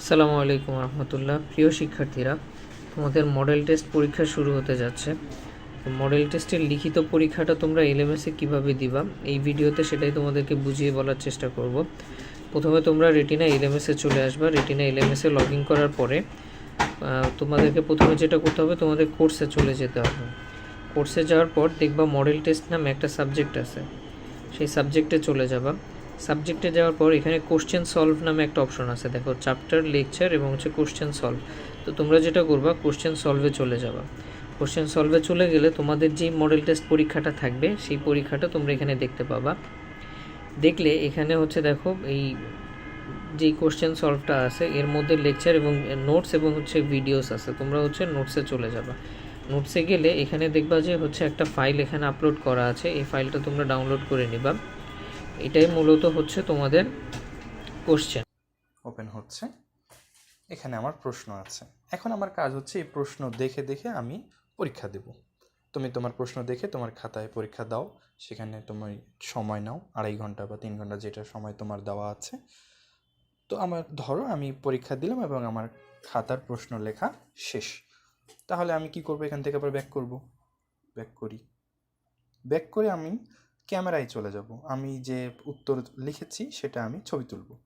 আসসালামু আলাইকুম রহমতুল্লাহ। প্রিয় শিক্ষার্থীরা, তোমাদের মডেল টেস্ট পরীক্ষা শুরু হতে যাচ্ছে। মডেল টেস্টের লিখিত পরীক্ষাটা তোমরা এলএমএসে কীভাবে দিবা, এই ভিডিওতে সেটাই তোমাদেরকে বুঝিয়ে বলার চেষ্টা করব। প্রথমে তোমরা রেটিনা এলএমএসে চলে আসবা। রেটিনা এলএমএসে লগ ইন করার পরে তোমাদেরকে প্রথমে যেটা করতে হবে, তোমাদের কোর্সে চলে যেতে হবে। কোর্সে যাওয়ার পর দেখবা মডেল টেস্ট নামে একটা সাবজেক্ট আছে। সেই সাবজেক্টে চলে যাবা। সাবজেক্টে যাওয়ার পর এখানে কোশ্চেন সলভ নামে একটা অপশন আছে। দেখো চ্যাপ্টার লেকচার এবং হচ্ছে কোশ্চেন সলভ তো তোমরা যেটা করবা কোশ্চেন সলভে চলে যাবা। কোশ্চেন সলভে চলে গেলে তোমাদের যেই মডেল টেস্ট পরীক্ষাটা থাকবে, সেই পরীক্ষাটা তোমরা এখানে দেখতে পাবা। দেখলে এখানে হচ্ছে দেখো, এই যেই কোশ্চেন সলভটা আছে, এর মধ্যে লেকচার এবং নোটস এবং হচ্ছে ভিডিওস আছে। তোমরা হচ্ছে নোটসে চলে যাবা। নোটসে গেলে এখানে দেখবা যে হচ্ছে একটা ফাইল এখানে আপলোড করা আছে। এই ফাইলটা তোমরা ডাউনলোড করে নিবা। এটাই মূলত হচ্ছে তোমাদের কোশ্চেন ওপেন হচ্ছে। এখানে আমার প্রশ্ন আছে। এখন আমার কাজ হচ্ছে এই প্রশ্ন দেখে দেখে আমি পরীক্ষা দেব। তুমি তোমার প্রশ্ন দেখে তোমার খাতায় পরীক্ষা দাও। সেখানে তুমি সময় নাও, আড়াই ঘণ্টা বা তিন ঘণ্টা যেটা সময় তোমার দেওয়া আছে। তো আমার ধরো আমি পরীক্ষা দিলাম এবং আমার খাতার প্রশ্ন লেখা শেষ। তাহলে আমি কি করব? এখান থেকে আবার ব্যাক করব। ব্যাক করি। ব্যাক করে আমি ক্যামেরায় চলে যাব। আমি যে উত্তর লিখেছি সেটা আমি ছবি তুলব।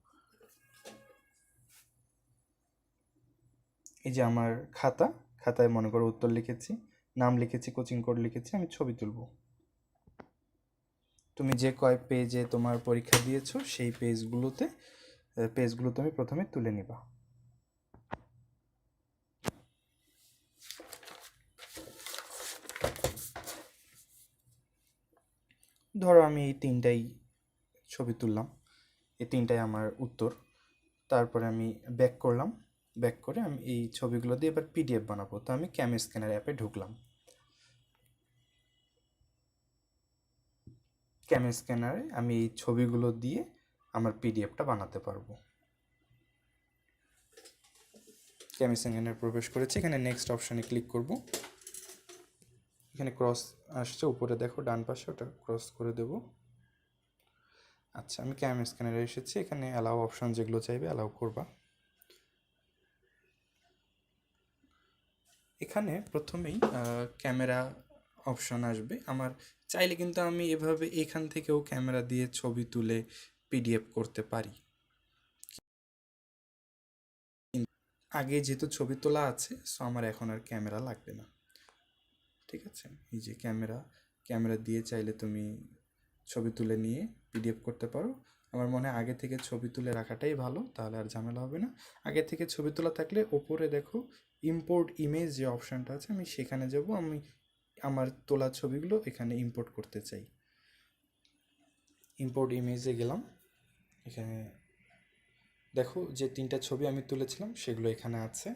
এই যে আমার খাতা, খাতায় মনে করো উত্তর লিখেছি, নাম লিখেছি, কোচিং কোড লিখেছি, আমি ছবি তুলব। তুমি যে কয় পেজে তোমার পরীক্ষা দিয়েছ, সেই পেজগুলোতে পেজগুলো তুমি প্রথমে তুলে নিবা। ধরো আমি এই তিনটাই ছবি তুললাম। এই তিনটাই আমার উত্তর। তারপরে আমি ব্যাক করলাম। ব্যাক করে আমি এই ছবিগুলো দিয়ে এবার পিডিএফ বানাবো। তো আমি ক্যাম স্ক্যানার অ্যাপে ঢুকলাম। ক্যাম স্ক্যানারে আমি এই ছবিগুলো দিয়ে আমার পিডিএফটা বানাতে পারব। ক্যাম স্ক্যানারে প্রবেশ করেছি। এখানে নেক্সট অপশানে ক্লিক করব। এখানে ক্রস আসছে, উপরে দেখো ডান পাশে ওটা ক্রস করে দেব। আচ্ছা আমি ক্যাম স্ক্যানারে এসেছি, এখানে অ্যালাউ অপশন যেগুলো চাইবে অ্যালাউ করবা। এখানে প্রথমেই ক্যামেরা অপশন আসবে। আমার চাইলে কিন্তু আমি এভাবে এখান থেকেও ক্যামেরা দিয়ে ছবি তুলে পিডিএফ করতে পারি। আগে যেহেতু ছবি তোলা আছে সো আমার এখন আর ক্যামেরা লাগবে না। ঠিক আছে? এই যে ক্যামেরা ক্যামেরা দিয়ে চাইলে তুমি ছবি তুলে নিয়ে পিডিএফ করতে পারো। আমার মনে হয় আগে থেকে ছবি তুলে রাখাটাই ভালো, তাহলে আর ঝামেলা হবে না। আগে থেকে ছবি তোলা থাকলে ওপরে দেখো ইম্পোর্ট ইমেজ যে অপশানটা আছে, আমি সেখানে যাব, আমি আমার তোলা ছবিগুলো এখানে ইম্পোর্ট করতে চাই। ইম্পোর্ট ইমেজে গেলাম। এখানে দেখো যে তিনটা ছবি আমি তুলেছিলাম, সেগুলো এখানে আছে।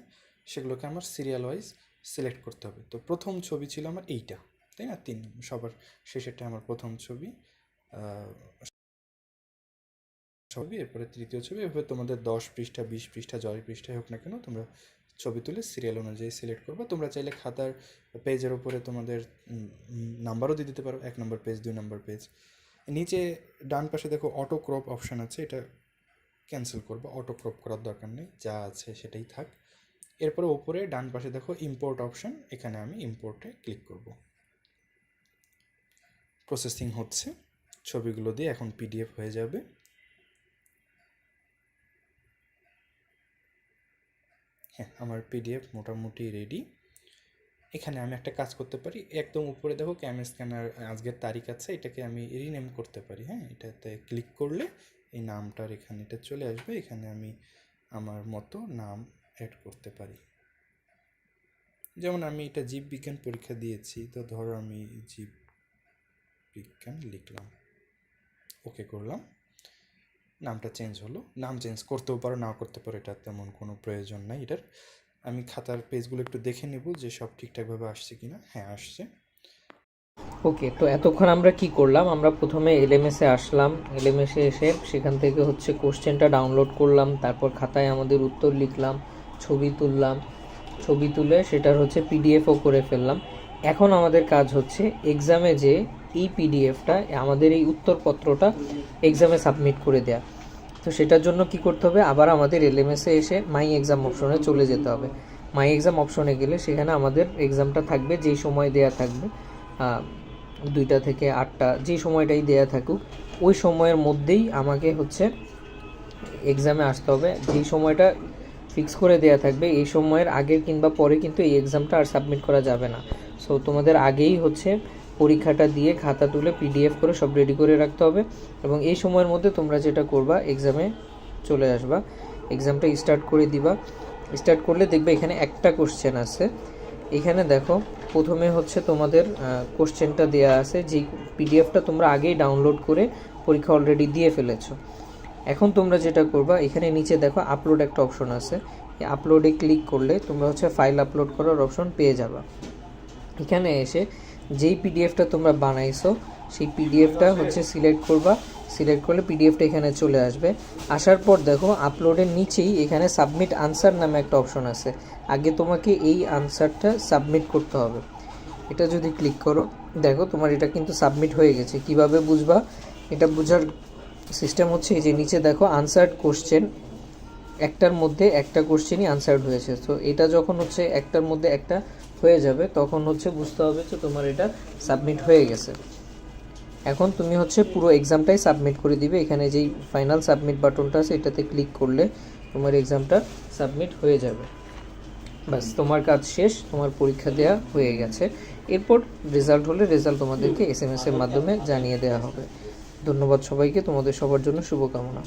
সেগুলোকে আমার সিরিয়াল ওয়াইজ সিলেক্ট করতে হবে। তো প্রথম ছবি ছিল আমার এইটা, তাই না? তিন, সবার শেষেরটা আমার প্রথম ছবি। ছবি, এরপরে তৃতীয় ছবি, এভাবে তোমাদের দশ পৃষ্ঠা, বিশ পৃষ্ঠা জয় পৃষ্ঠায় হোক না কেন, তোমরা ছবি তুলে সিরিয়াল অনুযায়ী সিলেক্ট করবে। তোমরা চাইলে খাতার পেজের ওপরে তোমাদের নাম্বারও দিয়ে দিতে পারো, এক নম্বর পেজ দুই নম্বর পেজ নিচে ডান পাশে দেখো অটো ক্রপ অপশান আছে, এটা ক্যান্সেল করব। অটো ক্রপ করার দরকার নেই, যা আছে সেটাই থাক। এরপরে ওপরে ডান পাশে দেখো ইম্পোর্ট অপশন এখানে আমি ইম্পোর্টে ক্লিক করব। প্রসেসিং হচ্ছে, ছবিগুলো দিয়ে এখন পিডিএফ হয়ে যাবে। হ্যাঁ আমার পিডিএফ মোটামুটি রেডি এখানে আমি একটা কাজ করতে পারি, একদম উপরে দেখো ক্যাম স্ক্যানার আজকের তারিখ আছে, এটাকে আমি রিনেম করতে পারি হ্যাঁ এটাতে ক্লিক করলে এই নামটার এখানে এটা চলে আসবে, এখানে আমি আমার মতো নাম অ্যাড করতে পারি। যেমন আমি এটা জীববিজ্ঞান পরীক্ষা দিয়েছি, তো ধরো আমি জীব বিজ্ঞান লিখলাম। ওকে করলাম। নামটা চেঞ্জ হলো। নাম চেঞ্জ করতেও পারো, নাও করতে পারো, এটা তেমন কোনো প্রয়োজন নাই এটার। আমি খাতার পেজগুলো একটু দেখে নেব যে সব ঠিকঠাকভাবে আসছে কিনা। হ্যাঁ আসছে। ওকে তো এতক্ষণ আমরা কি করলাম? আমরা প্রথমে এলএমএসে আসলাম। এলএমএসে এসে সেখান থেকে হচ্ছে কোশ্চেনটা ডাউনলোড করলাম। তারপর খাতায় আমাদের উত্তর লিখলাম। ছবি তুললাম। ছবি তুলে সেটার হচ্ছে পিডিএফও করে ফেললাম। এখন আমাদের কাজ হচ্ছে এক্সামে যে এই পিডিএফটা আমাদের এই উত্তরপত্রটা এক্সামে সাবমিট করে দেয়া। তো সেটার জন্য কি করতে হবে? আবার আমাদের এলএমএসে এসে মাই এক্সাম অপশনে চলে যেতে হবে। মাই এক্সাম অপশনে গেলে সেখানে আমাদের এক্সামটা থাকবে, যেই সময় দেয়া থাকবে দুইটা থেকে আটটা যে সময়টাই দেয়া থাকুক, ওই সময়ের মধ্যেই আমাকে হচ্ছে এক্সামে আসতে হবে। যেই সময়টা ফিক্স করে দেয়া থাকবে এই সময়ের আগে কিংবা পরে কিন্তু এই এক্সামটা আর সাবমিট করা যাবে না। সো তোমাদের আগেই হচ্ছে পরীক্ষাটা দিয়ে খাতা তুলে পিডিএফ করে সব রেডি করে রাখতে হবে এবং এই সময়ের মধ্যে তোমরা যেটা করবা এক্সামে চলে আসবা। এক্সামটা স্টার্ট করে দিবা। স্টার্ট করলে দেখবে এখানে একটা কোশ্চেন আছে। এখানে দেখো, প্রথমে হচ্ছে তোমাদের কোশ্চেনটা দেয়া আছে যেই পিডিএফটা তোমরা আগেই ডাউনলোড করে পরীক্ষা অলরেডি দিয়ে ফেলেছো। এখন তোমরা যেটা করবা, এখানে নিচে দেখো আপলোড একটা অপশন আছে। আপলোডে ক্লিক করলে তোমরা হচ্ছে ফাইল আপলোড করার অপশন পেয়ে যাবা। এখানে এসে যেই পিডিএফটা তোমরা বানাইছো, সেই পিডিএফটা হচ্ছে সিলেক্ট করবা। সিলেক্ট করলে পিডিএফটা এখানে চলে আসবে। আসার পর দেখো আপলোডের নিচেই এখানে সাবমিট আনসার নামে একটা অপশন আছে। আগে তোমাকে এই আনসারটা সাবমিট করতে হবে। এটা যদি ক্লিক করো, দেখো তোমার এটা কিন্তু সাবমিট হয়ে গেছে। কীভাবে বুঝবা? এটা বোঝার সিস্টেম হচ্ছে এই যে নিচে দেখো আনসার্ড কোশ্চেন একটার মধ্যে একটা কোশ্চেনই আনসার্ড হয়েছে। তো এটা যখন হচ্ছে একটার মধ্যে একটা হয়ে যাবে, তখন হচ্ছে বুঝতে হবে যে তোমার এটা সাবমিট হয়ে গেছে। এখন তুমি হচ্ছে পুরো এক্সামটাই সাবমিট করে দিবে। এখানে যেই ফাইনাল সাবমিট বাটনটা আছে, এটাতে ক্লিক করলে তোমার এক্সামটা সাবমিট হয়ে যাবে। ব্যাস, তোমার কাজ শেষ, তোমার পরীক্ষা দেওয়া হয়ে গেছে। এরপর রেজাল্ট হলে রেজাল্ট তোমাদেরকে এস এম এস এর মাধ্যমে জানিয়ে দেওয়া হবে। ধন্যবাদ সবাইকে তোমাদের সবার জন্য শুভকামনা।